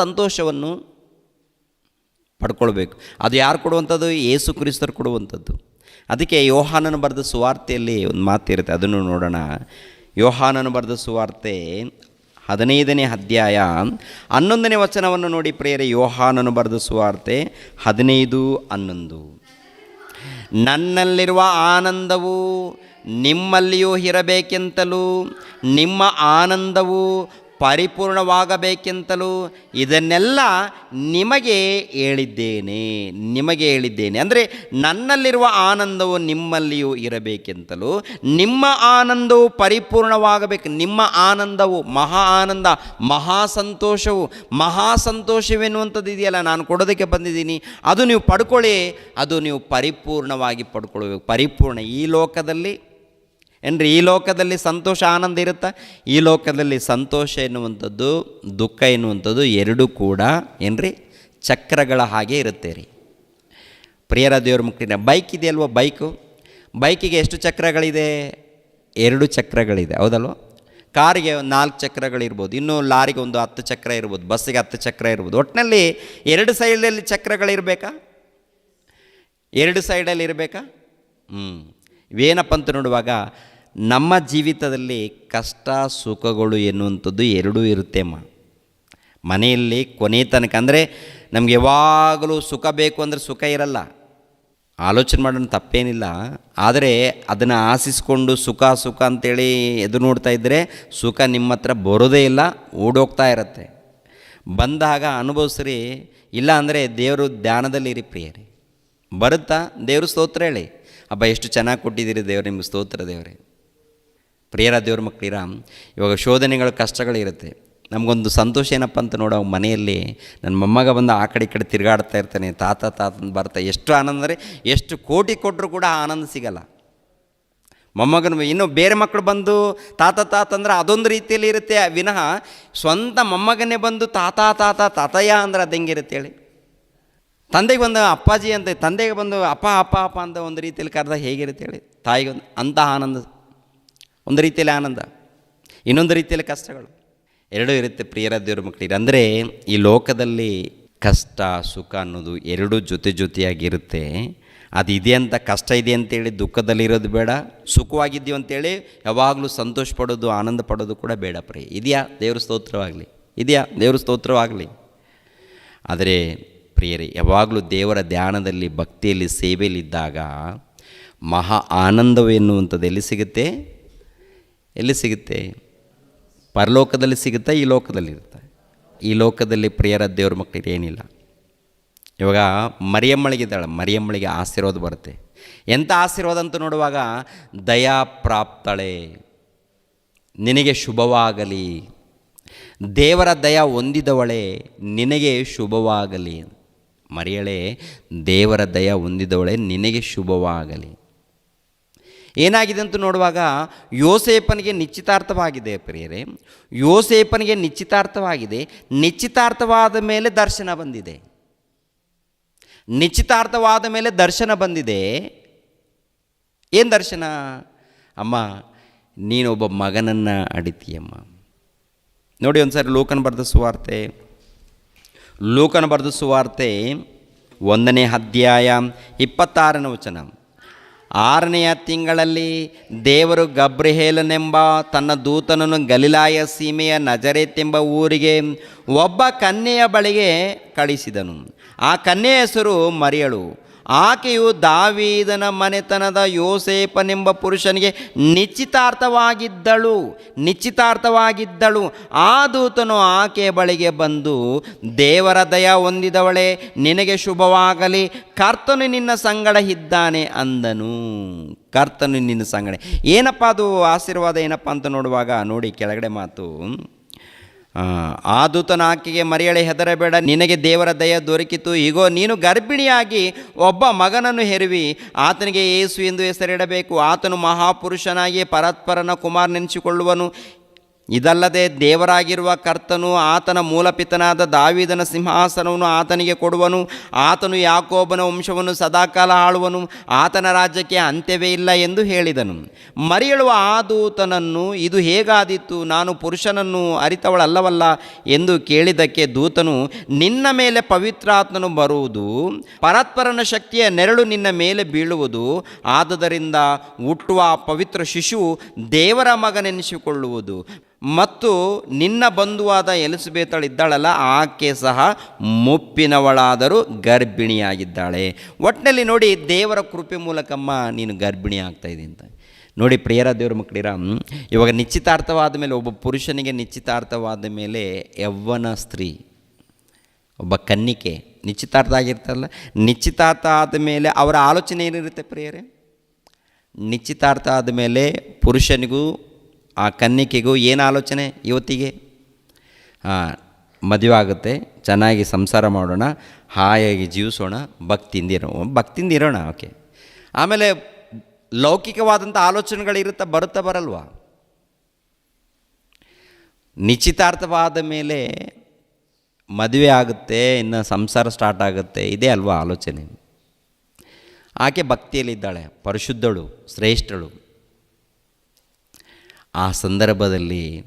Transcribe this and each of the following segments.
ಸಂತೋಷವನ್ನು ಪಡ್ಕೊಳ್ಬೇಕು. ಅದು ಯಾರು ಕೊಡುವಂಥದ್ದು? ಏಸು ಕ್ರಿಸ್ತರು ಕೊಡುವಂಥದ್ದು. ಅದಕ್ಕೆ ಯೋಹಾನನ ಬರೆದ ಸುವಾರ್ತೆಯಲ್ಲಿ ಒಂದು ಮಾತಿರುತ್ತೆ. ಅದನ್ನು ನೋಡೋಣ. ಯೋಹಾನನ ಬರೆದ ಸುವಾರ್ತೆ ಹದಿನೈದನೇ ಅಧ್ಯಾಯ ಹನ್ನೊಂದನೇ ವಚನವನ್ನು ನೋಡಿ ಪ್ರೇರೆ ಯೋಹಾನನು ಬರೆದ ಸುವಾರ್ತೆ ಹದಿನೈದು ಹನ್ನೊಂದು. ನನ್ನಲ್ಲಿರುವ ಆನಂದವು ನಿಮ್ಮಲ್ಲಿಯೂ ಇರಬೇಕೆಂತಲೂ, ನಿಮ್ಮ ಆನಂದವು ಪರಿಪೂರ್ಣವಾಗಬೇಕೆಂತಲೂ ಇದನ್ನೆಲ್ಲ ನಿಮಗೆ ಹೇಳಿದ್ದೇನೆ ನಿಮಗೆ ಹೇಳಿದ್ದೇನೆ. ಅಂದರೆ ನನ್ನಲ್ಲಿರುವ ಆನಂದವು ನಿಮ್ಮಲ್ಲಿಯೂ ಇರಬೇಕೆಂತಲೂ ನಿಮ್ಮ ಆನಂದವು ಪರಿಪೂರ್ಣವಾಗಬೇಕು. ನಿಮ್ಮ ಆನಂದವು ಮಹಾ ಆನಂದ, ಮಹಾ ಸಂತೋಷವು, ಮಹಾ ಸಂತೋಷವೆನ್ನುವಂಥದ್ದು ಇದೆಯಲ್ಲ, ನಾನು ಕೊಡೋದಕ್ಕೆ ಬಂದಿದ್ದೀನಿ. ಅದು ನೀವು ಪಡ್ಕೊಳ್ಳಿ, ಅದು ನೀವು ಪರಿಪೂರ್ಣವಾಗಿ ಪಡ್ಕೊಳ್ಬೇಕು ಪರಿಪೂರ್ಣ ಈ ಲೋಕದಲ್ಲಿ ಏನ್ರಿ, ಈ ಲೋಕದಲ್ಲಿ ಸಂತೋಷ, ಆನಂದ ಇರುತ್ತಾ? ಈ ಲೋಕದಲ್ಲಿ ಸಂತೋಷ ಎನ್ನುವಂಥದ್ದು, ದುಃಖ ಎನ್ನುವಂಥದ್ದು ಎರಡೂ ಕೂಡ ಏನ್ರಿ, ಚಕ್ರಗಳ ಹಾಗೆ ಇರುತ್ತೆ ರೀ. ಪ್ರಿಯರ ದೇವ್ರ ಮುಕ್ತಿನ ಬೈಕ್ ಇದೆಯಲ್ವ ಬೈಕು? ಬೈಕಿಗೆ ಎಷ್ಟು ಚಕ್ರಗಳಿದೆ? ಎರಡು ಚಕ್ರಗಳಿದೆ, ಹೌದಲ್ವ? ಕಾರಿಗೆ ಒಂದು ನಾಲ್ಕು ಚಕ್ರಗಳಿರ್ಬೋದು, ಇನ್ನು ಲಾರಿಗೆ ಒಂದು ಹತ್ತು ಚಕ್ರ ಇರ್ಬೋದು, ಬಸ್ಸಿಗೆ ಹತ್ತು ಚಕ್ರ ಇರ್ಬೋದು. ಒಟ್ಟಿನಲ್ಲಿ ಎರಡು ಸೈಡಲ್ಲಿ ಚಕ್ರಗಳಿರಬೇಕಾ? ಎರಡು ಸೈಡಲ್ಲಿ ಇರಬೇಕಾ? ಹ್ಞೂ ಇವೇನಪ್ಪ ಅಂತ ನೋಡುವಾಗ ನಮ್ಮ ಜೀವಿತದಲ್ಲಿ ಕಷ್ಟ, ಸುಖಗಳು ಎನ್ನುವಂಥದ್ದು ಎರಡೂ ಇರುತ್ತೆ ಅಮ್ಮ. ಮನೆಯಲ್ಲಿ ಕೊನೆ ತನಕ ಅಂದರೆ ನಮ್ಗೆ ಯಾವಾಗಲೂ ಸುಖ ಬೇಕು ಅಂದರೆ ಸುಖ ಇರಲ್ಲ. ಆಲೋಚನೆ ಮಾಡೋಣ ತಪ್ಪೇನಿಲ್ಲ. ಆದರೆ ಅದನ್ನು ಆಸಿಸ್ಕೊಂಡು ಸುಖ ಸುಖ ಅಂತೇಳಿ ಎದುರು ನೋಡ್ತಾ ಇದ್ದರೆ ಸುಖ ನಿಮ್ಮ ಹತ್ರ ಬರೋದೇ ಇಲ್ಲ, ಓಡೋಗ್ತಾ ಇರತ್ತೆ. ಬಂದಾಗ ಅನುಭವಿಸ್ರಿ. ಇಲ್ಲ ಅಂದರೆ ದೇವರು ಧ್ಯಾನದಲ್ಲಿ ಇರಿ ಪ್ರಿಯರೇ. ಬರುತ್ತಾ? ದೇವರು ಸ್ತೋತ್ರ ಹೇಳಿ. ಅಬ್ಬ, ಎಷ್ಟು ಚೆನ್ನಾಗಿ ಕೊಟ್ಟಿದ್ದೀರಿ ದೇವ್ರು ನಿಮ್ಗೆ ಸ್ತೋತ್ರ ದೇವರೇ. ಪ್ರಿಯರ ದೇವ್ರ ಮಕ್ಕಳಿರ ಇವಾಗ ಶೋಧನೆಗಳು ಕಷ್ಟಗಳಿರುತ್ತೆ ನಮಗೊಂದು ಸಂತೋಷ ಏನಪ್ಪ ಅಂತ ನೋಡೋ ಮನೆಯಲ್ಲಿ ನನ್ನ ಮೊಮ್ಮಗ ಬಂದು ಆ ಕಡೆ ಈ ಕಡೆ ತಿರುಗಾಡ್ತಾ ಇರ್ತಾನೆ, ತಾತ ತಾತನ ಬರ್ತಾ, ಎಷ್ಟು ಆನಂದ ಅಂದರೆ ಎಷ್ಟು ಕೋಟಿ ಕೊಟ್ಟರು ಕೂಡ ಆನಂದ ಸಿಗಲ್ಲ. ಮೊಮ್ಮಗನ ಇನ್ನೂ ಬೇರೆ ಮಕ್ಕಳು ಬಂದು ತಾತ ತಾತ ಅಂದ್ರೆ ಅದೊಂದು ರೀತಿಯಲ್ಲಿ ಇರುತ್ತೆ, ವಿನಃ ಸ್ವಂತ ಮೊಮ್ಮಗನೇ ಬಂದು ತಾತ ತಾತ, ತಾತಯ್ಯ ಅಂದ್ರೆ ಅದು ಹೆಂಗಿರುತ್ತೆ ಹೇಳಿ. ತಂದೆಗೆ ಬಂದು ಅಪ್ಪಾಜಿ ಅಂತ, ತಂದೆಗೆ ಬಂದು ಅಪ್ಪ ಅಪ್ಪ ಅಪ್ಪ ಅಂತ ಒಂದು ರೀತಿಯಲ್ಲಿ ಕರೆದಾಗ ಹೇಗಿರುತ್ತೆ ಹೇಳಿ ತಾಯಿಗೆ ಒಂದು ಅಂಥ ಆನಂದ ಒಂದು ರೀತಿಯಲ್ಲಿ ಆನಂದ, ಇನ್ನೊಂದು ರೀತಿಯಲ್ಲಿ ಕಷ್ಟಗಳು. ಎರಡೂ ಇರುತ್ತೆ ಪ್ರಿಯರ ದೇವ್ರ ಮಕ್ಕಳಿಗೆ ಅಂದರೆ ಈ ಲೋಕದಲ್ಲಿ ಕಷ್ಟ, ಸುಖ ಅನ್ನೋದು ಎರಡೂ ಜೊತೆ ಜೊತೆಯಾಗಿರುತ್ತೆ. ಅದು ಇದೆ ಅಂತ ಕಷ್ಟ ಇದೆ ಅಂತೇಳಿ ದುಃಖದಲ್ಲಿರೋದು ಬೇಡ, ಸುಖವಾಗಿದ್ದೀವಿ ಅಂತೇಳಿ ಯಾವಾಗಲೂ ಸಂತೋಷ ಪಡೋದು, ಆನಂದ ಪಡೋದು ಕೂಡ ಬೇಡ ಪ್ರಿಯ. ಇದೆಯಾ? ದೇವ್ರ ಸ್ತೋತ್ರವಾಗಲಿ. ಇದೆಯಾ? ದೇವ್ರ ಸ್ತೋತ್ರವಾಗಲಿ. ಆದರೆ ಪ್ರಿಯರೇ, ಯಾವಾಗಲೂ ದೇವರ ಧ್ಯಾನದಲ್ಲಿ, ಭಕ್ತಿಯಲ್ಲಿ, ಸೇವೆಯಲ್ಲಿದ್ದಾಗ ಮಹಾ ಆನಂದವು ಎನ್ನುವಂಥದ್ದು ಎಲ್ಲಿ ಸಿಗುತ್ತೆ? ಎಲ್ಲಿ ಸಿಗುತ್ತೆ? ಪರಲೋಕದಲ್ಲಿ ಸಿಗುತ್ತಾ ಈ ಲೋಕದಲ್ಲಿ ಇರುತ್ತೆ? ಈ ಲೋಕದಲ್ಲಿ ಪ್ರಿಯರ ದೇವ್ರ ಮಕ್ಕಳಿಗೆ ಏನಿಲ್ಲ. ಇವಾಗ ಮರಿಯಮ್ಮಳಿಗಿದ್ದಾಳೆ ಮರಿಯಮ್ಮಳಿಗೆ ಆಶೀರ್ವಾದ ಬರುತ್ತೆ. ಎಂಥ ಆಶೀರ್ವಾದ ಅಂತ ನೋಡುವಾಗ, ದಯಾ ಪ್ರಾಪ್ತಳೆ. ನಿನಗೆ ಶುಭವಾಗಲಿ. ದೇವರ ದಯ ಹೊಂದಿದವಳೆ. ನಿನಗೆ ಶುಭವಾಗಲಿ. ಮರಿಯಳೆ, ದೇವರ ದಯ ಹೊಂದಿದವಳೆ. ನಿನಗೆ ಶುಭವಾಗಲಿ. ಏನಾಗಿದೆ ಅಂತ ನೋಡುವಾಗ ಯೋಸೇಪನಿಗೆ ನಿಶ್ಚಿತಾರ್ಥವಾಗಿದೆ ಪ್ರಿಯರೇ. ಯೋಸೇಪನಿಗೆ ನಿಶ್ಚಿತಾರ್ಥವಾಗಿದೆ. ನಿಶ್ಚಿತಾರ್ಥವಾದ ಮೇಲೆ ದರ್ಶನ ಬಂದಿದೆ. ನಿಶ್ಚಿತಾರ್ಥವಾದ ಮೇಲೆ ದರ್ಶನ ಬಂದಿದೆ. ಏನು ದರ್ಶನ? ಅಮ್ಮ, ನೀನೊಬ್ಬ ಮಗನನ್ನು ಅಡಿತೀಯಮ್ಮ. ನೋಡಿ ಒಂದು ಸಾರಿ ಲೋಕನ ಬರೆದ ಸುವಾರ್ತೆ. ಲೋಕನ ಬರೆದ ಸುವಾರ್ತೆ ಒಂದನೇ ಅಧ್ಯಾಯ ಇಪ್ಪತ್ತಾರನೇ ವಚನ. ಆರನೆಯ ತಿಂಗಳಲ್ಲಿ ದೇವರು ಗಬ್ರಿಹೇಲನೆಂಬ ತನ್ನ ದೂತನನ್ನು ಗಲಿಲಾಯ ಸೀಮೆಯ ನಜರೇತೆಂಬ ಊರಿಗೆ ಒಬ್ಬ ಕನ್ಯೆಯ ಬಳಿಗೆ ಕಳಿಸಿದನು. ಆ ಕನ್ಯೆಯ ಹೆಸರು ಮರಿಯಳು. ಆಕೆಯು ದಾವೀದನ ಮನೆತನದ ಯೋಸೇಪನೆಂಬ ಪುರುಷನಿಗೆ ನಿಶ್ಚಿತಾರ್ಥವಾಗಿದ್ದಳು ನಿಶ್ಚಿತಾರ್ಥವಾಗಿದ್ದಳು. ಆ ದೂತನು ಆಕೆಯ ಬಳಿಗೆ ಬಂದು, ದೇವರ ದಯ ಹೊಂದಿದವಳೆ, ನಿನಗೆ ಶುಭವಾಗಲಿ, ಕರ್ತನು ನಿನ್ನ ಸಂಗಡ ಇದ್ದಾನೆ ಅಂದನು. ಕರ್ತನು ನಿನ್ನ ಸಂಗಡ. ಏನಪ್ಪ ಅದು ಆಶೀರ್ವಾದ ಏನಪ್ಪ ಅಂತ ನೋಡುವಾಗ, ನೋಡಿ ಕೆಳಗಡೆ ಮಾತು. ಆ, ಆ ದೂತನ ಆಕೆಗೆ ಮರಿಯಳೆ ಹೆದರಬೇಡ ನಿನಗೆ ದೇವರ ದಯ ದೊರಕಿತು. ಈಗೋ ನೀನು ಗರ್ಭಿಣಿಯಾಗಿ ಒಬ್ಬ ಮಗನನ್ನು ಹೆರುವಿ ಆತನಿಗೆ ಏಸು ಎಂದು ಹೆಸರಿಡಬೇಕು. ಆತನು ಮಹಾಪುರುಷನಾಗಿ ಪರತ್ಪರನ ಕುಮಾರ್ ನೆನೆಸಿಕೊಳ್ಳುವನು. ಇದಲ್ಲದೆ ದೇವರಾಗಿರುವ ಕರ್ತನು ಆತನ ಮೂಲಪಿತನಾದ ದಾವಿದನ ಸಿಂಹಾಸನವನ್ನು ಆತನಿಗೆ ಕೊಡುವನು. ಆತನು ಯಾಕೋಬನ ವಂಶವನ್ನು ಸದಾಕಾಲ ಆಳುವನು. ಆತನ ರಾಜ್ಯಕ್ಕೆ ಅಂತ್ಯವೇ ಇಲ್ಲ ಎಂದು ಹೇಳಿದನು. ಮರಿಯಳುವ ಆ ದೂತನನ್ನು, ಇದು ಹೇಗಾದೀತು? ನಾನು ಪುರುಷನನ್ನು ಅರಿತವಳಲ್ಲವಲ್ಲ? ಎಂದು ಕೇಳಿದಕ್ಕೆ ದೂತನು, ನಿನ್ನ ಮೇಲೆ ಪವಿತ್ರಾತ್ಮನು ಬರುವುದು, ಪರತ್ಪರನ ಶಕ್ತಿಯ ನೆರಳು ನಿನ್ನ ಮೇಲೆ ಬೀಳುವುದು. ಆದುದರಿಂದ ಹುಟ್ಟುವ ಪವಿತ್ರ ಶಿಶು ದೇವರ ಮಗನೆನಿಸಿಕೊಳ್ಳುವುದು. ಮತ್ತು ನಿನ್ನ ಬಂಧುವಾದ ಎಲಿಸಬೇತಳಿದ್ದಾಳಲ್ಲ ಆಕೆ ಸಹ ಮುಪ್ಪಿನವಳಾದರೂ ಗರ್ಭಿಣಿಯಾಗಿದ್ದಾಳೆ. ಒಟ್ಟಿನಲ್ಲಿ ನೋಡಿ, ದೇವರ ಕೃಪೆ ಮೂಲಕಮ್ಮ ನೀನು ಗರ್ಭಿಣಿ ಆಗ್ತಾ ಇದೆ ಅಂತ. ನೋಡಿ ಪ್ರಿಯರ ದೇವರ ಮಕ್ಕಳಿರ, ಇವಾಗ ನಿಶ್ಚಿತಾರ್ಥವಾದ ಮೇಲೆ, ಒಬ್ಬ ಪುರುಷನಿಗೆ ನಿಶ್ಚಿತಾರ್ಥವಾದ ಮೇಲೆ ಯವ್ವನ ಸ್ತ್ರೀ, ಒಬ್ಬ ಕನ್ನಿಕೆ ನಿಶ್ಚಿತಾರ್ಥ ಆಗಿರ್ತಾರಲ್ಲ, ನಿಶ್ಚಿತಾರ್ಥ ಆದ ಮೇಲೆ ಅವರ ಆಲೋಚನೆ ಏನಿರುತ್ತೆ ಪ್ರಿಯರೇ? ನಿಶ್ಚಿತಾರ್ಥ ಆದಮೇಲೆ ಪುರುಷನಿಗೂ ಆ ಕನ್ನಿಕೆಗೂ ಏನು ಆಲೋಚನೆ ಇವತ್ತಿಗೆ? ಹಾಂ, ಮದುವೆ ಆಗುತ್ತೆ, ಚೆನ್ನಾಗಿ ಸಂಸಾರ ಮಾಡೋಣ, ಹಾಯಾಗಿ ಜೀವಿಸೋಣ, ಭಕ್ತಿಯಿಂದ ಇರೋ, ಭಕ್ತಿಯಿಂದ ಇರೋಣ, ಓಕೆ. ಆಮೇಲೆ ಲೌಕಿಕವಾದಂಥ ಆಲೋಚನೆಗಳಿರುತ್ತಾ ಬರುತ್ತಾ ಬರಲ್ವಾ? ನಿಶ್ಚಿತಾರ್ಥವಾದ ಮೇಲೆ ಮದುವೆ ಆಗುತ್ತೆ, ಇನ್ನು ಸಂಸಾರ ಸ್ಟಾರ್ಟ್ ಆಗುತ್ತೆ, ಇದೇ ಅಲ್ವಾ ಆಲೋಚನೆ? ಆಕೆ ಭಕ್ತಿಯಲ್ಲಿದ್ದಾಳೆ, ಪರಿಶುದ್ಧಳು, ಶ್ರೇಷ್ಠಳು. ಆ ಸಂದರ್ಭದಲ್ಲಿ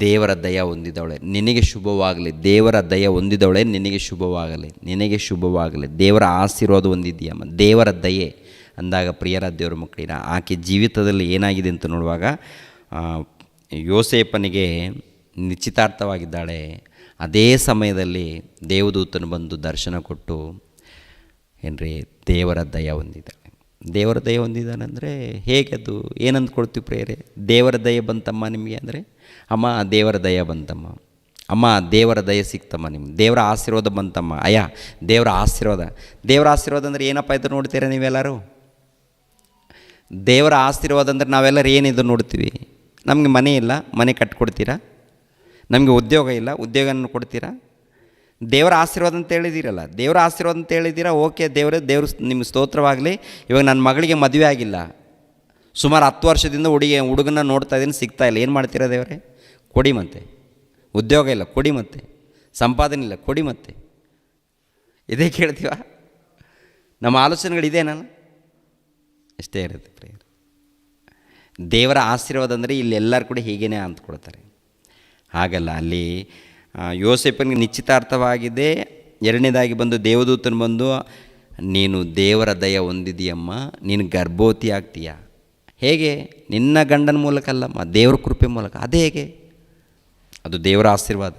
ದೇವರ ದಯ ಹೊಂದಿದವಳೆ. ನಿನಗೆ ಶುಭವಾಗಲಿ. ದೇವರ ದಯ ಹೊಂದಿದವಳೆ. ನಿನಗೆ ಶುಭವಾಗಲಿ. ನಿನಗೆ ಶುಭವಾಗಲಿ. ದೇವರ ಆಶೀರ್ವಾದ ಹೊಂದಿದ್ದೀಯಮ್ಮ. ದೇವರ ದಯೆ ಅಂದಾಗ ಪ್ರಿಯರ ದೇವರ ಮಕ್ಕಳಿನ, ಆಕೆ ಜೀವಿತದಲ್ಲಿ ಏನಾಗಿದೆ ಅಂತ ನೋಡುವಾಗ ಯೋಸೇಪನಿಗೆ ನಿಶ್ಚಿತಾರ್ಥವಾಗಿದ್ದಾಳೆ. ಅದೇ ಸಮಯದಲ್ಲಿ ದೇವದೂತನು ಬಂದು ದರ್ಶನ ಕೊಟ್ಟು ಏನ್ರಿ, ದೇವರ ದಯ ಹೊಂದಿದ್ದಾಳೆ. ದೇವರ ದಯ ಹೊಂದಿದ್ದಾನಂದರೆ ಹೇಗೆ ಅದು ಏನು ಅಂದ್ಕೊಳ್ತೀವಿ ಪ್ರೇರೆ ದೇವರ ದಯ ಬಂತಮ್ಮ ನಿಮಗೆ ಅಂದರೆ, ಅಮ್ಮ ದೇವರ ದಯ ಬಂತಮ್ಮ. ಅಮ್ಮ ದೇವರ ದಯ ಸಿಕ್ತಮ್ಮ ನಿಮ್ಗೆ. ದೇವರ ಆಶೀರ್ವಾದ ಬಂತಮ್ಮ. ಅಯ್ಯ, ದೇವರ ಆಶೀರ್ವಾದ. ದೇವರ ಆಶೀರ್ವಾದ ಅಂದರೆ ಏನಪ್ಪ ಇದು ನೋಡ್ತೀರಾ ನೀವೆಲ್ಲರೂ? ದೇವರ ಆಶೀರ್ವಾದ ಅಂದರೆ ನಾವೆಲ್ಲರೂ ಏನಿದು ನೋಡ್ತೀವಿ? ನಮಗೆ ಮನೆ ಇಲ್ಲ, ಮನೆ ಕಟ್ಕೊಡ್ತೀರಾ? ನಮಗೆ ಉದ್ಯೋಗ ಇಲ್ಲ, ಉದ್ಯೋಗನ ಕೊಡ್ತೀರಾ? ದೇವರ ಆಶೀರ್ವಾದ ಅಂತ ಹೇಳಿದ್ದೀರಲ್ಲ ದೇವರ ಆಶೀರ್ವಾದ ಅಂತ ಹೇಳಿದ್ದೀರಾ ಓಕೆ, ದೇವರೇ, ದೇವ್ರ ನಿಮ್ಮ ಸ್ತೋತ್ರವಾಗಲಿ. ಇವಾಗ ನನ್ನ ಮಗಳಿಗೆ ಮದುವೆ ಆಗಿಲ್ಲ. ಸುಮಾರು ಹತ್ತು ವರ್ಷದಿಂದ ಹುಡುಗಿ ಹುಡುಗನ ನೋಡ್ತಾ ಇದ್ದೀನಿ, ಸಿಗ್ತಾ ಇಲ್ಲ. ಏನು ಮಾಡ್ತೀರಾ ದೇವರೇ? ಕೊಡಿ ಮತ್ತೆ. ಉದ್ಯೋಗ ಇಲ್ಲ, ಕೊಡಿ ಮತ್ತೆ. ಸಂಪಾದನೆ ಇಲ್ಲ, ಕೊಡಿ ಮತ್ತೆ. ಇದೇ ಕೇಳ್ತೀವ? ನಮ್ಮ ಆಲೋಚನೆಗಳು ಇದೇನಲ್ಲ? ಇಷ್ಟೇ ಇರುತ್ತೆ ಪ್ರೇಯರ್. ದೇವರ ಆಶೀರ್ವಾದ ಅಂದರೆ ಇಲ್ಲಿ ಎಲ್ಲರೂ ಕೂಡ ಹೀಗೆ ಅಂತ ಕೊಡ್ತಾರೆ ಹಾಗಲ್ಲ, ಅಲ್ಲಿ ಯೋಸೇಫನಿಗೆ ನಿಶ್ಚಿತಾರ್ಥವಾಗಿದೆ ಎರಡನೇದಾಗಿ ಬಂದು ದೇವದೂತನು ಬಂದು, ನೀನು ದೇವರ ದಯ ಹೊಂದಿದೆಯಮ್ಮ, ನೀನು ಗರ್ಭವತಿ ಆಗ್ತೀಯ? ಹೇಗೆ? ನಿನ್ನ ಗಂಡನ ಮೂಲಕ ಅಲ್ಲಮ್ಮ ದೇವರ ಕೃಪೆ ಮೂಲಕ. ಅದೇ ಹೇಗೆ? ಅದು ದೇವರ ಆಶೀರ್ವಾದ.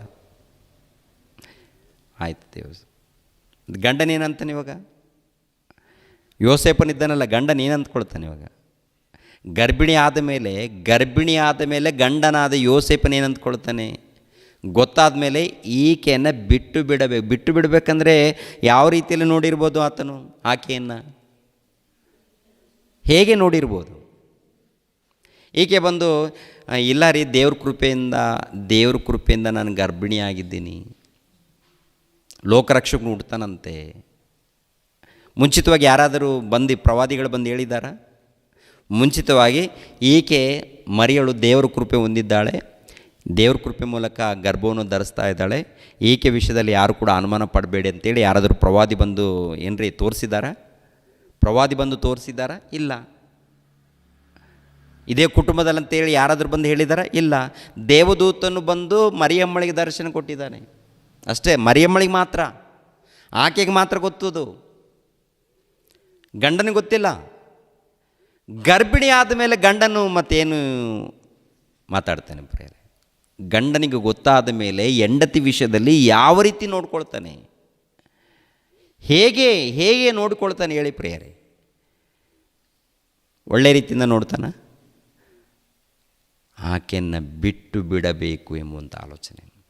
ಆಯ್ತು ದೇವ ಗಂಡನೇನಂತಾನೆ ಇವಾಗ? ಯೋಸೇಪನಿದ್ದಾನಲ್ಲ ಗಂಡನ ಏನು ಅಂದ್ಕೊಳ್ತಾನೆ ಇವಾಗ? ಗರ್ಭಿಣಿ ಆದ ಮೇಲೆ, ಗರ್ಭಿಣಿ ಆದ ಮೇಲೆ ಗಂಡನಾದ ಯೋಸೇಪನ ಏನು ಅಂದ್ಕೊಳ್ತಾನೆ ಗೊತ್ತಾದ ಮೇಲೆ ಈಕೆಯನ್ನು ಬಿಟ್ಟು ಬಿಡಬೇಕು. ಬಿಟ್ಟು ಬಿಡಬೇಕಂದ್ರೆ ಯಾವ ರೀತಿಯಲ್ಲಿ ನೋಡಿರ್ಬೋದು ಆತನು? ಆಕೆಯನ್ನು? ಹೇಗೆ ನೋಡಿರ್ಬೋದು? ಈಕೆ ಬಂದು "ಆ, ಇಲ್ಲ ರೀ ದೇವ್ರ ಕೃಪೆಯಿಂದ ದೇವ್ರ ಕೃಪೆಯಿಂದ ನಾನು ಗರ್ಭಿಣಿಯಾಗಿದ್ದೀನಿ. ಲೋಕರಕ್ಷಕ ಹುಡ್ತಾನಂತೆ ಮುಂಚಿತವಾಗಿ ಯಾರಾದರೂ ಬಂದು ಪ್ರವಾದಿಗಳು ಬಂದು ಹೇಳಿದ್ದಾರಾ? ಮುಂಚಿತವಾಗಿ ಈಕೆ ಮರಿಯಳು ದೇವರ ಕೃಪೆ ಹೊಂದಿದ್ದಾಳೆ. ದೇವ್ರ ಕೃಪೆ ಮೂಲಕ ಗರ್ಭವನ್ನು ಧರಿಸ್ತಾ ಇದ್ದಾಳೆ. ಈಕೆ ವಿಷಯದಲ್ಲಿ ಯಾರು ಕೂಡ ಅನುಮಾನ ಪಡಬೇಡಿ ಅಂತೇಳಿ ಯಾರಾದರೂ ಪ್ರವಾದಿ ಬಂದು ಏನ್ರಿ ತೋರಿಸಿದಾರ ಪ್ರವಾದಿ ಬಂದು ತೋರಿಸಿದಾರಾ ಇಲ್ಲ. ಇದೇ ಕುಟುಂಬದಲ್ಲಿ ಅಂತೇಳಿ ಯಾರಾದರೂ ಬಂದು ಹೇಳಿದಾರ ಇಲ್ಲ. ದೇವದೂತನು ಬಂದು ಮರಿಯಮ್ಮಳಿಗೆ ದರ್ಶನ ಕೊಟ್ಟಿದ್ದಾನೆ. ಅಷ್ಟೇ, ಮರಿಯಮ್ಮಳಿಗೆ ಮಾತ್ರ. ಆಕೆಗೆ ಮಾತ್ರ ಗೊತ್ತದು. ಗಂಡನಿಗೆ ಗೊತ್ತಿಲ್ಲ. ಗರ್ಭಿಣಿ ಆದ ಮೇಲೆ ಗಂಡನು ಮತ್ತೇನು ಮಾತಾಡ್ತಾನೆ ಪ್ರೇರೆ? ಗಂಡನಿಗೆ ಗೊತ್ತಾದ ಮೇಲೆ ಹೆಂಡತಿ ವಿಷಯದಲ್ಲಿ ಯಾವ ರೀತಿ ನೋಡ್ಕೊಳ್ತಾನೆ? ಹೇಗೆ ಹೇಗೆ ನೋಡ್ಕೊಳ್ತಾನೆ ಹೇಳಿ ಪ್ರಿಯರೇ? ಒಳ್ಳೆ ರೀತಿಯಿಂದ ನೋಡ್ತಾನ? ಆಕೆಯನ್ನು ಬಿಟ್ಟು ಬಿಡಬೇಕು ಎಂಬುವಂಥ ಆಲೋಚನೆ.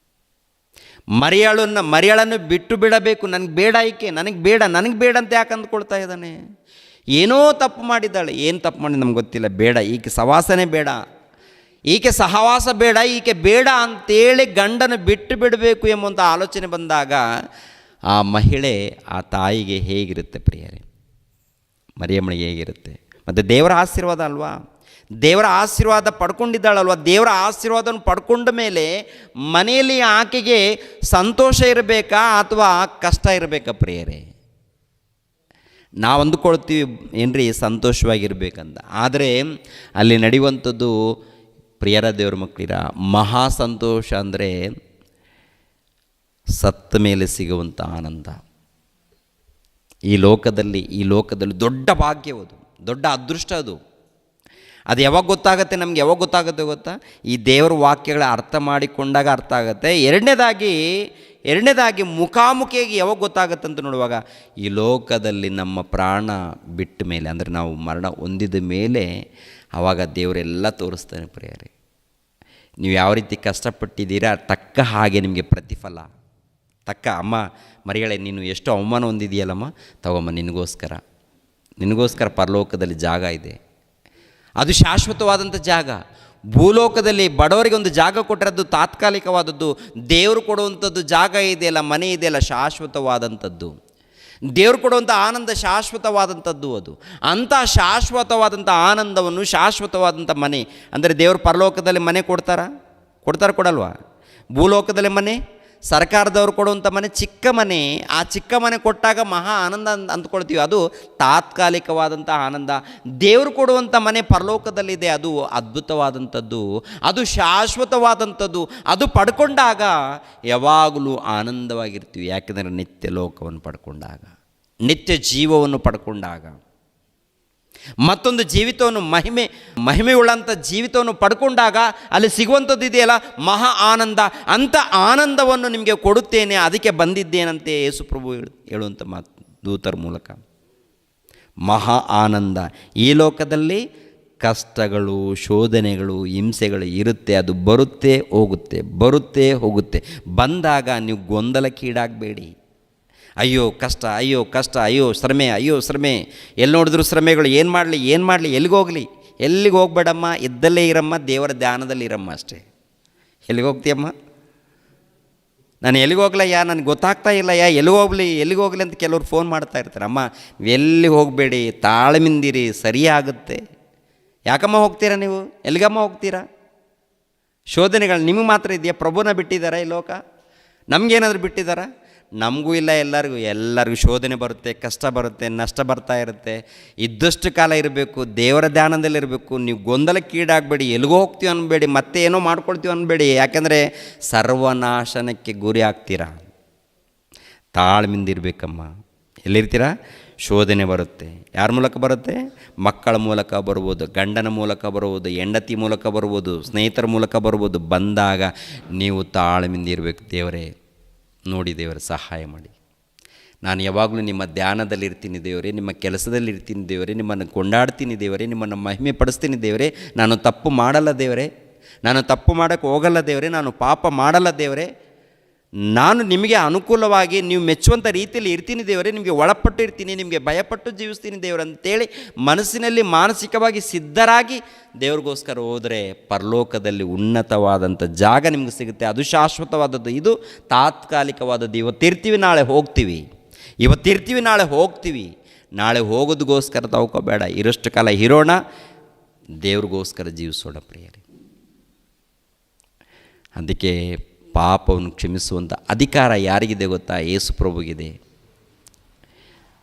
ಮರಿಯಾಳನ್ನು ಮರಿಯಾಳನ್ನು ಬಿಟ್ಟು ಬಿಡಬೇಕು. ನನಗೆ ಬೇಡ ಆಯ್ಕೆ ನನಗೆ ಬೇಡ ನನಗೆ ಬೇಡ ಅಂತ ಯಾಕೆ ಅಂದ್ಕೊಳ್ತಾ ಇದ್ದಾನೆ? ಏನೋ ತಪ್ಪು ಮಾಡಿದ್ದಾಳೆ. ಏನು ತಪ್ಪು ಮಾಡಿ ನಮ್ಗೆ ಗೊತ್ತಿಲ್ಲ. ಬೇಡ, ಈಕೆ ಸವಾಸನೆ ಬೇಡ. ಈಕೆ ಸಹವಾಸ ಬೇಡ, ಈಕೆ ಬೇಡ ಅಂತೇಳಿ ಗಂಡನ ಬಿಟ್ಟು ಬಿಡಬೇಕು ಎಂಬಂಥ ಆಲೋಚನೆ ಬಂದಾಗ ಆ ಮಹಿಳೆ ಆ ತಾಯಿಗೆ ಹೇಗಿರುತ್ತೆ ಪ್ರಿಯರೇ? ಮರಿಯಮ್ಮನಿಗೆ ಹೇಗಿರುತ್ತೆ? ಮತ್ತು ದೇವರ ಆಶೀರ್ವಾದ ಅಲ್ವಾ? ದೇವರ ಆಶೀರ್ವಾದ ಪಡ್ಕೊಂಡಿದ್ದಾಳಲ್ವ? ದೇವರ ಆಶೀರ್ವಾದವನ್ನು ಪಡ್ಕೊಂಡ ಮೇಲೆ ಮನೆಯಲ್ಲಿ ಆಕೆಗೆ ಸಂತೋಷ ಇರಬೇಕಾ ಅಥವಾ ಕಷ್ಟ ಇರಬೇಕಾ ಪ್ರಿಯರೇ? ನಾವು ಅಂದುಕೊಳ್ತೀವಿ ಏನ್ರಿ, ಸಂತೋಷವಾಗಿರ್ಬೇಕಂತ. ಆದರೆ ಅಲ್ಲಿ ನಡೆಯುವಂಥದ್ದು ಪ್ರಿಯರ ದೇವ್ರ ಮಕ್ಕಳಿರ, ಮಹಾ ಸಂತೋಷ ಅಂದರೆ ಸತ್ತ ಮೇಲೆ ಸಿಗುವಂಥ ಆನಂದ. ಈ ಲೋಕದಲ್ಲಿ ಈ ಲೋಕದಲ್ಲಿ ದೊಡ್ಡ ಭಾಗ್ಯವದು ದೊಡ್ಡ ಅದೃಷ್ಟ ಅದು. ಅದು ಯಾವಾಗ ಗೊತ್ತಾಗುತ್ತೆ ನಮ್ಗೆ, ಯಾವಾಗ ಗೊತ್ತಾಗುತ್ತೆ ಗೊತ್ತಾ? ಈ ದೇವರ ವಾಕ್ಯಗಳ ಅರ್ಥ ಮಾಡಿಕೊಂಡಾಗ ಅರ್ಥ ಆಗುತ್ತೆ. ಎರಡನೇದಾಗಿ ಎರಡನೇದಾಗಿ ಮುಖಾಮುಖಿಯಾಗಿ ಯಾವಾಗ ಗೊತ್ತಾಗುತ್ತೆ ಅಂತ ನೋಡುವಾಗ, ಈ ಲೋಕದಲ್ಲಿ ನಮ್ಮ ಪ್ರಾಣ ಬಿಟ್ಟ ಮೇಲೆ, ಅಂದರೆ ನಾವು ಮರಣ ಹೊಂದಿದ ಮೇಲೆ ಆವಾಗ ದೇವರೆಲ್ಲ ತೋರಿಸ್ತಾನೆ ಪ್ರಿಯರೇ. ನೀವು ಯಾವ ರೀತಿ ಕಷ್ಟಪಟ್ಟಿದ್ದೀರಾ, ತಕ್ಕ ಹಾಗೆ ನಿಮಗೆ ಪ್ರತಿಫಲ. ತಕ್ಕ, ಅಮ್ಮ, ಮರಿಗಳೇ, ನೀನು ಎಷ್ಟು ಅವಮಾನ ಹೊಂದಿದೆಯಲ್ಲಮ್ಮ ತಗೊಮ್ಮ, ನಿನಗೋಸ್ಕರ. ನಿನಗೋಸ್ಕರ ಪರಲೋಕದಲ್ಲಿ ಜಾಗ ಇದೆ. ಅದು ಶಾಶ್ವತವಾದಂಥ ಜಾಗ. ಭೂಲೋಕದಲ್ಲಿ ಬಡವರಿಗೆ ಒಂದು ಜಾಗ ಕೊಟ್ಟರೆ ಅದು ತಾತ್ಕಾಲಿಕವಾದದ್ದು, ದೇವರು ಕೊಡುವಂಥದ್ದು ಜಾಗ ಇದೆಯಲ್ಲ, ಮನೆ ಇದೆಯಲ್ಲ, ಶಾಶ್ವತವಾದಂಥದ್ದು. ದೇವರು ಕೊಡುವಂಥ ಆನಂದ ಶಾಶ್ವತವಾದಂಥದ್ದು ಅದು. ಅಂಥ ಶಾಶ್ವತವಾದಂಥ ಆನಂದವನ್ನು, ಶಾಶ್ವತವಾದಂಥ ಮನೆ, ಅಂದರೆ ದೇವರು ಪರಲೋಕದಲ್ಲಿ ಮನೆ ಕೊಡ್ತಾರಾ? ಕೊಡ್ತಾರೆ, ಕೊಡಲ್ವಾ? ಭೂಲೋಕದಲ್ಲಿ ಮನೆ? ಸರ್ಕಾರದವ್ರು ಕೊಡುವಂಥ ಮನೆ ಚಿಕ್ಕ ಮನೆ, ಆ ಚಿಕ್ಕ ಮನೆ ಕೊಟ್ಟಾಗ ಮಹಾ ಆನಂದ ಅಂತ ಅಂದ್ಕೊಳ್ತೀವಿ. ಅದು ತಾತ್ಕಾಲಿಕವಾದಂಥ ಆನಂದ. ದೇವರು ಕೊಡುವಂಥ ಮನೆ ಪರಲೋಕದಲ್ಲಿದೆ, ಅದು ಅದ್ಭುತವಾದಂಥದ್ದು. ಅದು ಶಾಶ್ವತವಾದಂಥದ್ದು. ಅದು ಪಡ್ಕೊಂಡಾಗ ಯಾವಾಗಲೂ ಆನಂದವಾಗಿರ್ತೀವಿ. ಯಾಕೆಂದರೆ ನಿತ್ಯ ಲೋಕವನ್ನು ಪಡ್ಕೊಂಡಾಗ, ನಿತ್ಯ ಜೀವವನ್ನು ಪಡ್ಕೊಂಡಾಗ. ಮತ್ತೊಂದು ಜೀವಿತವನ್ನು ಮಹಿಮೆ, ಮಹಿಮೆಯುಳ್ಳಂಥ ಜೀವಿತವನ್ನು ಪಡ್ಕೊಂಡಾಗ ಅಲ್ಲಿ ಸಿಗುವಂಥದ್ದು ಇದೆಯಲ್ಲ? ಮಹಾ ಆನಂದ. ಅಂಥ ಆನಂದವನ್ನು ನಿಮಗೆ ಕೊಡುತ್ತೇನೆ, ಅದಕ್ಕೆ ಬಂದಿದ್ದೇನಂತೆ ಯೇಸುಪ್ರಭು ಹೇಳು, ಹೇಳುವಂಥ ಮಾತು, ದೂತರ ಮೂಲಕ. ಮಹಾ ಆನಂದ. ಈ ಲೋಕದಲ್ಲಿ ಕಷ್ಟಗಳು, ಶೋಧನೆಗಳು, ಹಿಂಸೆಗಳು ಇರುತ್ತೆ, ಅದು ಬರುತ್ತೆ, ಹೋಗುತ್ತೆ ಬರುತ್ತೆ, ಹೋಗುತ್ತೆ. ಬಂದಾಗ ನೀವು ಗೊಂದಲಕ್ಕೀಡಾಗಬೇಡಿ. ಅಯ್ಯೋ ಕಷ್ಟ ಅಯ್ಯೋ ಕಷ್ಟ, ಅಯ್ಯೋ ಶ್ರಮೆ ಅಯ್ಯೋ ಶ್ರಮೆ. ಎಲ್ಲಿ ನೋಡಿದ್ರು ಶ್ರಮೆಗಳು, ಏನು ಮಾಡಲಿ ಏನು ಮಾಡಲಿ, ಎಲ್ಲಿಗೆ ಹೋಗಲಿ? ಎಲ್ಲಿಗೆ ಹೋಗ್ಬೇಡಮ್ಮ? ಇದ್ದಲ್ಲೇ ಇರಮ್ಮ, ದೇವರ ಧ್ಯಾನದಲ್ಲಿ ಇರಮ್ಮ ಅಷ್ಟೇ. ಎಲ್ಲಿಗೆ ಹೋಗ್ತೀಯಮ್ಮ? ನಾನು ಎಲ್ಲಿಗೆ ಯಾ ನನಗೆ ಗೊತ್ತಾಗ್ತಾ ಇಲ್ಲಯ್ಯ. ಎಲ್ಲಿಗೆ ಹೋಗ್ಲಿ ಎಲ್ಲಿಗೆ ಹೋಗ್ಲಿ ಅಂತ ಕೆಲವ್ರು ಫೋನ್ ಮಾಡ್ತಾ ಇರ್ತಾರೆ. ಅಮ್ಮ ಎಲ್ಲಿ ಹೋಗಬೇಡಿ? ತಾಳ್ಮಿಂದಿರಿ ಸರಿ ಆಗುತ್ತೆ. ಯಾಕಮ್ಮ ಹೋಗ್ತೀರಾ ನೀವು? ಎಲ್ಲಿಗಮ್ಮ ಹೋಗ್ತೀರಾ? ಶೋಧನೆಗಳು ನಿಮಗೆ ಮಾತ್ರ ಇದೆಯಾ? ಪ್ರಭುನ ಬಿಟ್ಟಿದ್ದಾರಾ ಈ ಲೋಕ? ನಮಗೇನಾದರೂ ಬಿಟ್ಟಿದ್ದಾರಾ ನಮಗೂ ಇಲ್ಲ, ಎಲ್ಲರಿಗೂ. ಎಲ್ಲರಿಗೂ ಶೋಧನೆ ಬರುತ್ತೆ, ಕಷ್ಟ ಬರುತ್ತೆ, ನಷ್ಟ ಬರ್ತಾ ಇರುತ್ತೆ. ಇದ್ದಷ್ಟು ಕಾಲ ಇರಬೇಕು, ದೇವರ ಧ್ಯಾನದಲ್ಲಿರಬೇಕು ನೀವು ಗೊಂದಲಕ್ಕೀಡಾಗಬೇಡಿ ಎಲ್ಲಿಗೋ ಹೋಗ್ತೀವಿ ಅನ್ಬೇಡಿ, ಮತ್ತೆ ಏನೋ ಮಾಡ್ಕೊಳ್ತೀವಿ ಅನ್ಬೇಡಿ. ಯಾಕೆಂದರೆ ಸರ್ವನಾಶನಕ್ಕೆ ಗುರಿ ಆಗ್ತೀರಾ? ತಾಳ್ಮಿಂದಿರಬೇಕಮ್ಮ ಎಲ್ಲಿರ್ತೀರಾ? ಶೋಧನೆ ಬರುತ್ತೆ. ಯಾರ ಮೂಲಕ ಬರುತ್ತೆ? ಮಕ್ಕಳ ಮೂಲಕ ಬರ್ಬೋದು, ಗಂಡನ ಮೂಲಕ ಬರ್ಬೋದು, ಹೆಂಡತಿ ಮೂಲಕ ಬರ್ಬೋದು, ಸ್ನೇಹಿತರ ಮೂಲಕ ಬರ್ಬೋದು. ಬಂದಾಗ ನೀವು ತಾಳ್ಮಿಂದಿರಬೇಕು ದೇವರೇ. ನೋಡಿ ದೇವರ ಸಹಾಯ ಮಾಡಿ. ನಾನು ಯಾವಾಗಲೂ ನಿಮ್ಮ ಧ್ಯಾನದಲ್ಲಿ ಇರ್ತೀನಿ ದೇವರೇ, ನಿಮ್ಮ ಕೆಲಸದಲ್ಲಿ ಇರ್ತೀನಿ ದೇವರೇ, ನಿಮ್ಮನ್ನು ಕೊಂಡಾಡ್ತೀನಿ ದೇವರೇ, ನಿಮ್ಮನ್ನು ಮಹಿಮೆ ಪಡಿಸ್ತೀನಿ ದೇವರೇ, ನಾನು ತಪ್ಪು ಮಾಡಲ್ಲ ದೇವರೇ, ನಾನು ತಪ್ಪು ಮಾಡೋಕ್ಕೆ ಹೋಗಲ್ಲ ದೇವರೇ, ನಾನು ಪಾಪ ಮಾಡಲ್ಲ ದೇವರೇ ನಾನು ನಿಮಗೆ ಅನುಕೂಲವಾಗಿ ನೀವು ಮೆಚ್ಚುವಂಥ ರೀತಿಯಲ್ಲಿ ಇರ್ತೀನಿ ದೇವರೇ, ನಿಮಗೆ ಒಳಪಟ್ಟು ಇರ್ತೀನಿ, ನಿಮಗೆ ಭಯಪಟ್ಟು ಜೀವಿಸ್ತೀನಿ ದೇವರು ಅಂತೇಳಿ ಮನಸ್ಸಿನಲ್ಲಿ ಮಾನಸಿಕವಾಗಿ ಸಿದ್ಧರಾಗಿ ದೇವ್ರಿಗೋಸ್ಕರ ಹೋದರೆ ಪರಲೋಕದಲ್ಲಿ ಉನ್ನತವಾದಂಥ ಜಾಗ ನಿಮ್ಗೆ ಸಿಗುತ್ತೆ. ಅದು ಶಾಶ್ವತವಾದದ್ದು. ಇದು ತಾತ್ಕಾಲಿಕವಾದದ್ದು. ಇವತ್ತಿರ್ತೀವಿ ನಾಳೆ ಹೋಗ್ತೀವಿ. ಇವತ್ತಿರ್ತೀವಿ ನಾಳೆ ಹೋಗ್ತೀವಿ. ನಾಳೆ ಹೋಗೋದಕ್ಕೋಸ್ಕರ ತಗೋಬೇಡ. ಇರೋಷ್ಟು ಕಾಲ ಇರೋಣ. ದೇವ್ರಿಗೋಸ್ಕರ ಜೀವಿಸೋಣ ಪ್ರಿಯರಿ. ಅದಕ್ಕೆ ಪಾಪವನ್ನು ಕ್ಷಮಿಸುವಂಥ ಅಧಿಕಾರ ಯಾರಿಗಿದೆ ಗೊತ್ತಾ? ಯೇಸು ಪ್ರಭುಗಿದೆ.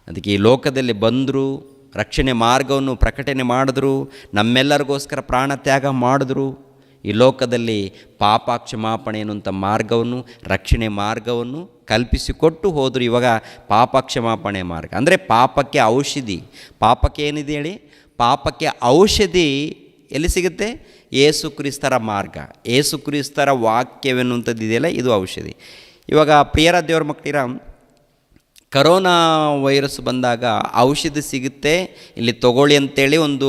ಅದಕ್ಕೆ ಈ ಲೋಕದಲ್ಲಿ ಬಂದರು, ರಕ್ಷಣೆ ಮಾರ್ಗವನ್ನು ಪ್ರಕಟಣೆ ಮಾಡಿದ್ರು, ನಮ್ಮೆಲ್ಲರಿಗೋಸ್ಕರ ಪ್ರಾಣ ತ್ಯಾಗ ಮಾಡಿದ್ರು. ಈ ಲೋಕದಲ್ಲಿ ಪಾಪ ಕ್ಷಮಾಪಣೆ ಅನ್ನುವಂಥ ಮಾರ್ಗವನ್ನು, ರಕ್ಷಣೆ ಮಾರ್ಗವನ್ನು ಕಲ್ಪಿಸಿಕೊಟ್ಟು ಹೋದರು ಇವಾಗ ಪಾಪ ಕ್ಷಮಾಪಣೆ ಮಾರ್ಗ. ಅಂದರೆ ಪಾಪಕ್ಕೆ ಔಷಧಿ. ಪಾಪಕ್ಕೆ ಏನಿದೆ ಹೇಳಿ? ಪಾಪಕ್ಕೆ ಔಷಧಿ ಎಲ್ಲಿ ಸಿಗುತ್ತೆ? ಏಸು ಕ್ರಿಸ್ತರ ಮಾರ್ಗ. ಏಸು ಕ್ರಿಸ್ತರ ವಾಕ್ಯವೆನ್ನುವಂಥದ್ದಿದೆಯಲ್ಲ? ಇದು ಔಷಧಿ. ಇವಾಗ ಪ್ರಿಯರ ದೇವ್ರ ಮಕ್ಕಳಿರ, ಕರೋನಾ ವೈರಸ್ ಬಂದಾಗ ಔಷಧಿ ಸಿಗುತ್ತೆ, ಇಲ್ಲಿ ತಗೊಳ್ಳಿ ಅಂತೇಳಿ ಒಂದು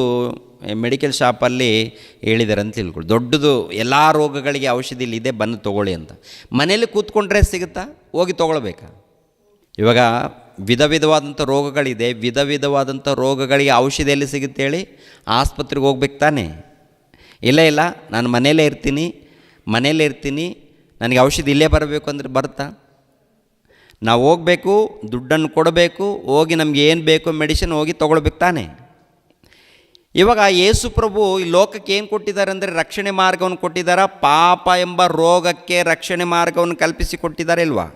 ಮೆಡಿಕಲ್ ಶಾಪಲ್ಲಿ ಹೇಳಿದ್ದಾರೆ ಅಂತ ತಿಳ್ಕೊಳ್ಳಿ ದೊಡ್ಡದು ಎಲ್ಲ ರೋಗಗಳಿಗೆ ಔಷಧಿ ಇಲ್ಲಿದೆ, ಬಂದು ತೊಗೊಳ್ಳಿ ಅಂತ. ಮನೇಲಿ ಕೂತ್ಕೊಂಡ್ರೆ ಸಿಗುತ್ತಾ? ಹೋಗಿ ತೊಗೊಳ್ಬೇಕಾ? ಇವಾಗ ವಿಧ ವಿಧವಾದಂಥ ರೋಗಗಳಿದೆ ವಿಧ ವಿಧವಾದಂಥ ರೋಗಗಳಿಗೆ ಔಷಧಿ ಎಲ್ಲಿ ಸಿಗುತ್ತೆ ಹೇಳಿ? ಆಸ್ಪತ್ರೆಗೆ ಹೋಗ್ಬೇಕು ತಾನೆ. ಇಲ್ಲ ಇಲ್ಲ, ನಾನು ಮನೆಯಲ್ಲೇ ಇರ್ತೀನಿ ಮನೆಯಲ್ಲೇ ಇರ್ತೀನಿ, ನನಗೆ ಔಷಧಿ ಇಲ್ಲೇ ಬರಬೇಕು ಅಂದರೆ ಬರುತ್ತಾ ನಾವು ಹೋಗಬೇಕು, ದುಡ್ಡನ್ನು ಕೊಡಬೇಕು, ಹೋಗಿ ನಮಗೆ ಏನು ಬೇಕು ಮೆಡಿಸಿನ್ ಹೋಗಿ ತೊಗೊಳ್ಬೇಕು ತಾನೆ. ಇವಾಗ ಯೇಸು ಪ್ರಭು ಈ ಲೋಕಕ್ಕೆ ಏನು ಕೊಟ್ಟಿದ್ದಾರೆ ಅಂದರೆ ರಕ್ಷಣೆ ಮಾರ್ಗವನ್ನು ಕೊಟ್ಟಿದ್ದಾರೆ? ಪಾಪ ಎಂಬ ರೋಗಕ್ಕೆ ರಕ್ಷಣೆ ಮಾರ್ಗವನ್ನು ಕಲ್ಪಿಸಿ ಕೊಟ್ಟಿದ್ದಾರೆ ಇಲ್ವಾ?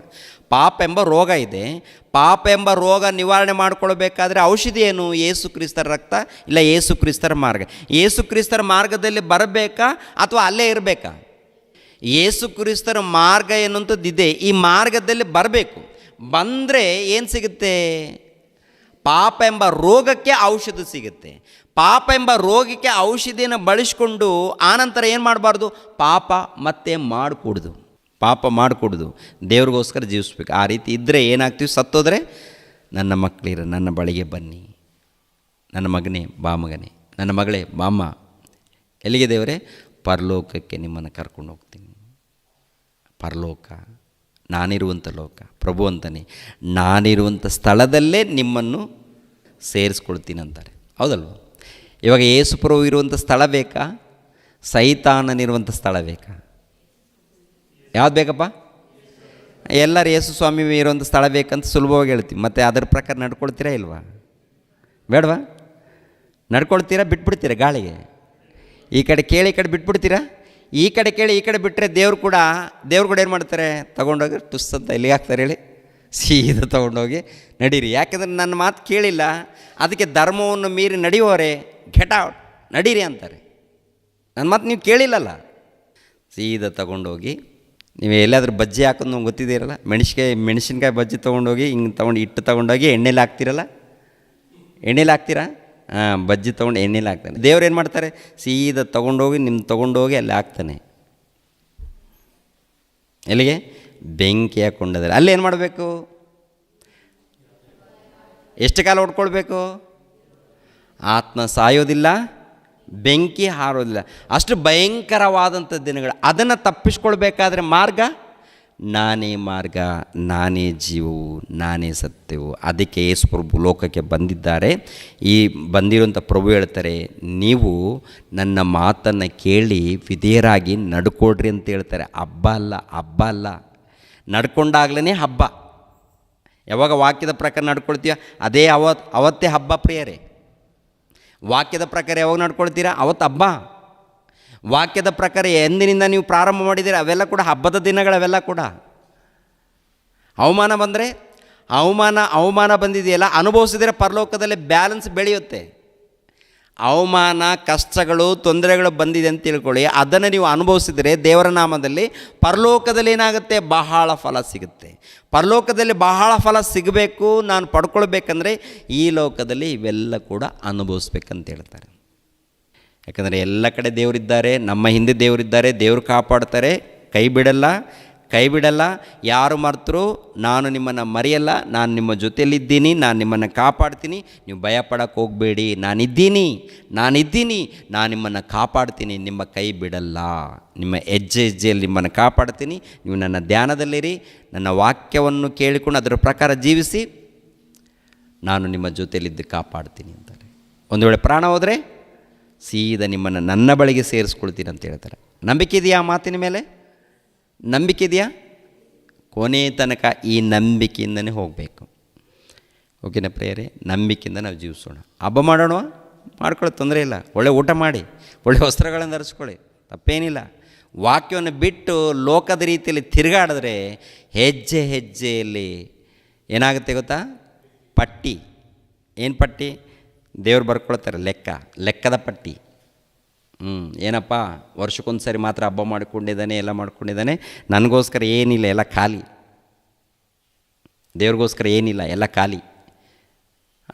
ಪಾಪ ಎಂಬ ರೋಗ ಇದೆ. ಪಾಪ ಎಂಬ ರೋಗ ನಿವಾರಣೆ ಮಾಡಿಕೊಳ್ಬೇಕಾದ್ರೆ ಔಷಧಿ ಏನು? ಏಸು ಕ್ರಿಸ್ತರ ರಕ್ತ ಇಲ್ಲ ಏಸು ಕ್ರಿಸ್ತರ ಮಾರ್ಗ. ಏಸು ಕ್ರಿಸ್ತರ ಮಾರ್ಗದಲ್ಲಿ ಬರಬೇಕಾ ಅಥವಾ ಅಲ್ಲೇ ಇರಬೇಕಾ? ಏಸು ಕ್ರಿಸ್ತರ ಮಾರ್ಗ ಎನ್ನುವಂಥದ್ದಿದೆ ಈ ಮಾರ್ಗದಲ್ಲಿ ಬರಬೇಕು. ಬಂದರೆ ಏನು ಸಿಗುತ್ತೆ? ಪಾಪ ಎಂಬ ರೋಗಕ್ಕೆ ಔಷಧ ಸಿಗುತ್ತೆ. ಪಾಪ ಎಂಬ ರೋಗಕ್ಕೆ ಔಷಧಿಯನ್ನು ಬಳಸ್ಕೊಂಡು ಆನಂತರ ಏನು ಮಾಡಬಾರ್ದು? ಪಾಪ ಮತ್ತೆ ಮಾಡಿಕೊಡ್ದು. ಪಾಪ ಮಾಡಿಕೊಡ್ದು. ದೇವ್ರಿಗೋಸ್ಕರ ಜೀವಿಸ್ಬೇಕು. ಆ ರೀತಿ ಇದ್ದರೆ ಏನಾಗ್ತೀವಿ? ಸತ್ತೋದ್ರೆ ನನ್ನ ಮಕ್ಕಳಿರ ನನ್ನ ಬಳಿಗೆ ಬನ್ನಿ. ನನ್ನ ಮಗನೇ, ಬಾ ಮಗನೇ. ನನ್ನ ಮಗಳೇ, ಬಾಮ್ಮ. ಎಲ್ಲಿಗೆ ದೇವರೇ? ಪರಲೋಕಕ್ಕೆ ನಿಮ್ಮನ್ನು ಕರ್ಕೊಂಡು ಹೋಗ್ತೀನಿ. ಪರಲೋಕ, ನಾನಿರುವಂಥ ಲೋಕ, ಪ್ರಭು ಅಂತಾನೆ. ನಾನಿರುವಂಥ ಸ್ಥಳದಲ್ಲೇ ನಿಮ್ಮನ್ನು ಸೇರಿಸ್ಕೊಳ್ತೀನಿ ಅಂತಾರೆ. ಹೌದಲ್ವ? ಇವಾಗ ಯೇಸು ಪ್ರಭು ಇರುವಂಥ ಸ್ಥಳ ಬೇಕಾ? ಸೈತಾನನಿರುವಂಥ ಸ್ಥಳ ಬೇಕಾ? ಯಾವ್ದು ಬೇಕಪ್ಪ? ಎಲ್ಲರೂ ಯೇಸು ಸ್ವಾಮಿ ಇರೋಂಥ ಸ್ಥಳ ಬೇಕಂತ ಸುಲಭವಾಗಿ ಹೇಳ್ತೀವಿ. ಮತ್ತು ಅದರ ಪ್ರಕಾರ ನಡ್ಕೊಳ್ತೀರಾ ಇಲ್ವಾ? ಬೇಡವಾ? ನಡ್ಕೊಳ್ತೀರಾ, ಬಿಟ್ಬಿಡ್ತೀರಾ ಗಾಳಿಗೆ? ಈ ಕಡೆ ಕೇಳಿ, ಈ ಕಡೆ ಬಿಟ್ಬಿಡ್ತೀರಾ? ಈ ಕಡೆ ಕೇಳಿ, ಈ ಕಡೆ ಬಿಟ್ಟರೆ ದೇವ್ರು ಕೂಡ ದೇವ್ರು ಕೂಡ ಏನು ಮಾಡ್ತಾರೆ? ತೊಗೊಂಡೋಗಿ ಟುಸ್ ಅಂತ ಎಲ್ಲಿಗೆ ಹಾಕ್ತಾರೆ ಹೇಳಿ. ಸೀದಾ ತೊಗೊಂಡೋಗಿ ನಡೀರಿ. ಯಾಕೆಂದ್ರೆ ನನ್ನ ಮಾತು ಕೇಳಿಲ್ಲ. ಅದಕ್ಕೆ ಧರ್ಮವನ್ನು ಮೀರಿ ನಡೆಯುವವರೇ ಗೆಟ್ ಔಟ್ ನಡೀರಿ ಅಂತಾರೆ. ನನ್ನ ಮಾತು ನೀವು ಕೇಳಿಲ್ಲಲ್ಲ. ಸೀದಾ ತಗೊಂಡೋಗಿ ನೀವು ಎಲ್ಲಾದರೂ ಬಜ್ಜಿ ಹಾಕೋದು ನಮ್ಗೆ ಗೊತ್ತಿದ್ದೀರಲ್ಲ ಮೆಣಸಿನ್ಕಾಯಿ ಮೆಣಸಿನ್ಕಾಯಿ ಬಜ್ಜಿ ತೊಗೊಂಡೋಗಿ, ಹಿಂಗೆ ತೊಗೊಂಡು ಹಿಟ್ಟು ತೊಗೊಂಡೋಗಿ ಎಣ್ಣೆಲಿ ಹಾಕ್ತಿರಲ್ಲ? ಎಣ್ಣೆಲಿ ಹಾಕ್ತೀರಾ? ಹಾಂ, ಬಜ್ಜಿ ತೊಗೊಂಡು ಎಣ್ಣೆಲಿ ಹಾಕ್ತಾನೆ. ದೇವ್ರು ಏನು ಮಾಡ್ತಾರೆ? ಸೀದಾ ತೊಗೊಂಡೋಗಿ ನಿಮ್ಮ ತೊಗೊಂಡೋಗಿ ಅಲ್ಲಿ ಹಾಕ್ತಾನೆ. ಎಲ್ಲಿಗೆ? ಬೆಂಕಿ ಹಾಕೊಂಡಿದ್ರೆ ಅಲ್ಲಿ ಮಾಡಬೇಕು? ಎಷ್ಟು ಕಾಲ ಹೊಡ್ಕೊಳ್ಬೇಕು? ಆತ್ಮ ಸಾಯೋದಿಲ್ಲ. ಬೆಂಕಿ ಹಾರೋದಿಲ್ಲ. ಅಷ್ಟು ಭಯಂಕರವಾದಂಥ ದಿನಗಳು. ಅದನ್ನು ತಪ್ಪಿಸ್ಕೊಳ್ಬೇಕಾದ್ರೆ ಮಾರ್ಗ? ನಾನೇ ಮಾರ್ಗ, ನಾನೇ ಜೀವವು, ನಾನೇ ಸತ್ಯವು. ಅದಕ್ಕೆ ಯೇಸು ಪ್ರಭು ಲೋಕಕ್ಕೆ ಬಂದಿದ್ದಾರೆ. ಈ ಬಂದಿರುವಂಥ ಪ್ರಭು ಹೇಳ್ತಾರೆ, ನೀವು ನನ್ನ ಮಾತನ್ನು ಕೇಳಿ ವಿಧೇಯರಾಗಿ ನಡ್ಕೊಡ್ರಿ ಅಂತ ಹೇಳ್ತಾರೆ. ಹಬ್ಬ ಅಲ್ಲ ಹಬ್ಬ ಅಲ್ಲ. ನಡ್ಕೊಂಡಾಗ್ಲೇ ಹಬ್ಬ. ಯಾವಾಗ ವಾಕ್ಯದ ಪ್ರಕಾರ ನಡ್ಕೊಳ್ತೀವ ಅದೇ ಅವತ್, ಅವತ್ತೇ ಹಬ್ಬ ಪ್ರಿಯರೇ. ವಾಕ್ಯದ ಪ್ರಕಾರ ಯಾವಾಗ ನಡ್ಕೊಳ್ತೀರಾ? ಅವತ್ತು ಹಬ್ಬ. ವಾಕ್ಯದ ಪ್ರಕಾರ ಎಂದಿನಿಂದ ನೀವು ಪ್ರಾರಂಭ ಮಾಡಿದ್ದೀರ? ಅವೆಲ್ಲ ಕೂಡ ಹಬ್ಬದ ದಿನಗಳು ಅವೆಲ್ಲ ಕೂಡ. ಅವಮಾನ ಬಂದರೆ? ಅವಮಾನ ಅವಮಾನ ಬಂದಿದೆಯಲ್ಲ? ಅನುಭವಿಸಿದರೆ ಪರಲೋಕದಲ್ಲಿ ಬ್ಯಾಲೆನ್ಸ್ ಬೆಳೆಯುತ್ತೆ. ಅವಮಾನ, ಕಷ್ಟಗಳು, ತೊಂದರೆಗಳು ಬಂದಿದೆ ಅಂತ ತಿಳ್ಕೊಳ್ಳಿ. ಅದನ್ನು ನೀವು ಅನುಭವಿಸಿದರೆ ದೇವರ ನಾಮದಲ್ಲಿ ಪರಲೋಕದಲ್ಲಿ ಏನಾಗುತ್ತೆ? ಬಹಳ ಫಲ ಸಿಗುತ್ತೆ. ಪರಲೋಕದಲ್ಲಿ ಬಹಳ ಫಲ ಸಿಗಬೇಕು, ನಾನು ಪಡ್ಕೊಳ್ಬೇಕಂದ್ರೆ ಈ ಲೋಕದಲ್ಲಿ ಇವೆಲ್ಲ ಕೂಡ ಅನುಭವಿಸ್ಬೇಕಂತ ಹೇಳ್ತಾರೆ. ಯಾಕಂದರೆ ಎಲ್ಲ ಕಡೆ ದೇವರಿದ್ದಾರೆ, ನಮ್ಮ ಹಿಂದೆ ದೇವರಿದ್ದಾರೆ, ದೇವರು ಕಾಪಾಡ್ತಾರೆ, ಕೈ ಬಿಡಲ್ಲ ಕೈ ಬಿಡಲ್ಲ ಯಾರು ಮರ್ತರು ನಾನು ನಿಮ್ಮನ್ನು ಮರೆಯಲ್ಲ, ನಾನು ನಿಮ್ಮ ಜೊತೆಯಲ್ಲಿದ್ದೀನಿ, ನಾನು ನಿಮ್ಮನ್ನು ಕಾಪಾಡ್ತೀನಿ, ನೀವು ಭಯಪಡಕ್ಕೆ ಹೋಗಬೇಡಿ, ನಾನಿದ್ದೀನಿ ನಾನಿದ್ದೀನಿ, ನಾನು ನಿಮ್ಮನ್ನು ಕಾಪಾಡ್ತೀನಿ, ನಿಮ್ಮ ಕೈ ಬಿಡಲ್ಲ, ನಿಮ್ಮ ಹೆಜ್ಜೆ ಹೆಜ್ಜೆಯಲ್ಲಿ ನಿಮ್ಮನ್ನು ಕಾಪಾಡ್ತೀನಿ, ನೀವು ನನ್ನ ಧ್ಯಾನದಲ್ಲಿರಿ, ನನ್ನ ವಾಕ್ಯವನ್ನು ಕೇಳಿಕೊಂಡು ಅದರ ಪ್ರಕಾರ ಜೀವಿಸಿ, ನಾನು ನಿಮ್ಮ ಜೊತೆಯಲ್ಲಿದ್ದು ಕಾಪಾಡ್ತೀನಿ ಅಂತಾರೆ. ಒಂದು ವೇಳೆ ಪ್ರಾಣ ಹೋದರೆ ಸೀದಾ ನಿಮ್ಮನ್ನು ನನ್ನ ಬಳಿಗೆ ಸೇರಿಸ್ಕೊಳ್ತೀನಿ ಅಂತ ಹೇಳ್ತಾರೆ. ನಂಬಿಕೆ ಇದೆಯಾ ಮಾತಿನ ಮೇಲೆ? ನಂಬಿಕೆ ಇದೆಯಾ? ಕೊನೆ ತನಕ ಈ ನಂಬಿಕೆಯಿಂದನೇ ಹೋಗಬೇಕು. ಓಕೆನ ಪ್ರೇಯರೇ? ನಂಬಿಕೆಯಿಂದ ನಾವು ಜೀವಿಸೋಣ. ಹಬ್ಬ ಮಾಡೋಣ ಮಾಡ್ಕೊಳ್ಳೋ ತೊಂದರೆ ಇಲ್ಲ. ಒಳ್ಳೆ ಊಟ ಮಾಡಿ, ಒಳ್ಳೆ ವಸ್ತ್ರಗಳನ್ನು ಧರಿಸ್ಕೊಳ್ಳಿ. ತಪ್ಪೇನಿಲ್ಲ. ವಾಕ್ಯವನ್ನು ಬಿಟ್ಟು ಲೋಕದ ರೀತಿಯಲ್ಲಿ ತಿರುಗಾಡಿದ್ರೆ ಹೆಜ್ಜೆ ಹೆಜ್ಜೆಯಲ್ಲಿ ಏನಾಗುತ್ತೆ ಗೊತ್ತಾ? ಪಟ್ಟಿ. ಏನು ಪಟ್ಟಿ? ದೇವ್ರು ಬರ್ಕೊಳ್ತಾರೆ ಲೆಕ್ಕ. ಲೆಕ್ಕದ ಪಟ್ಟಿ. ಹ್ಞೂ ಏನಪ್ಪ ವರ್ಷಕ್ಕೊಂದು ಸರಿ ಮಾತ್ರ ಹಬ್ಬ ಮಾಡ್ಕೊಂಡಿದ್ದಾನೆ, ಎಲ್ಲ ಮಾಡ್ಕೊಂಡಿದ್ದಾನೆ. ನನಗೋಸ್ಕರ ಏನಿಲ್ಲ, ಎಲ್ಲ ಖಾಲಿ. ದೇವ್ರಿಗೋಸ್ಕರ ಏನಿಲ್ಲ, ಎಲ್ಲ ಖಾಲಿ.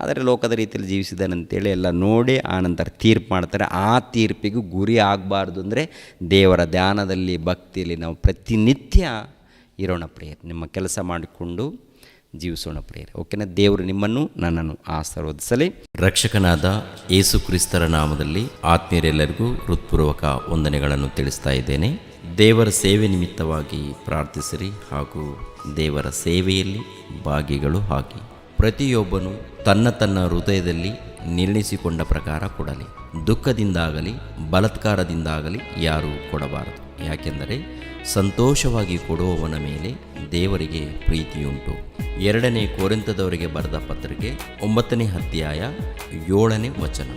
ಆದರೆ ಲೋಕದ ರೀತಿಯಲ್ಲಿ ಜೀವಿಸಿದ್ದಾನೆ ಅಂತೇಳಿ ಎಲ್ಲ ನೋಡಿ ಆನಂತರ ತೀರ್ಪು ಮಾಡ್ತಾರೆ. ಆ ತೀರ್ಪಿಗೂ ಗುರಿ ಆಗಬಾರ್ದು ಅಂದರೆ ದೇವರ ಧ್ಯಾನದಲ್ಲಿ, ಭಕ್ತಿಯಲ್ಲಿ ನಾವು ಪ್ರತಿನಿತ್ಯ ಇರೋಣ ಪ್ರಿಯ ನಿಮ್ಮ ಕೆಲಸ ಮಾಡಿಕೊಂಡು ಜೀವಿಸೋಣ ಪ್ರೇರೆ ಓಕೆನಾ? ದೇವರು ನಿಮ್ಮನ್ನು, ನನ್ನನ್ನು ಆಶೀರ್ವದಿಸಲಿ. ರಕ್ಷಕನಾದ ಯೇಸು ಕ್ರಿಸ್ತರ ನಾಮದಲ್ಲಿ ಆತ್ಮೀಯರೆಲ್ಲರಿಗೂ ಹೃತ್ಪೂರ್ವಕ ವಂದನೆಗಳನ್ನು ತಿಳಿಸ್ತಾ ಇದ್ದೇನೆ. ದೇವರ ಸೇವೆ ನಿಮಿತ್ತವಾಗಿ ಪ್ರಾರ್ಥಿಸಿರಿ ಹಾಗೂ ದೇವರ ಸೇವೆಯಲ್ಲಿ ಭಾಗಿಗಳು ಹಾಕಿ ಪ್ರತಿಯೊಬ್ಬನು ತನ್ನ ತನ್ನ ಹೃದಯದಲ್ಲಿ ನಿರ್ಣಯಿಸಿಕೊಂಡ ಪ್ರಕಾರ ಕೊಡಲಿ. ದುಃಖದಿಂದಾಗಲಿ, ಬಲತ್ಕಾರದಿಂದಾಗಲಿ ಯಾರೂ ಕೊಡಬಾರದು. ಯಾಕೆಂದರೆ ಸಂತೋಷವಾಗಿ ಕೊಡುವವನ ಮೇಲೆ ದೇವರಿಗೆ ಪ್ರೀತಿಯುಂಟು. ಎರಡನೇ ಕೋರಿಂತದವರಿಗೆ ಬರೆದ ಪತ್ರಿಕೆ ಒಂಬತ್ತನೇ ಅಧ್ಯಾಯ ಏಳನೇ ವಚನ.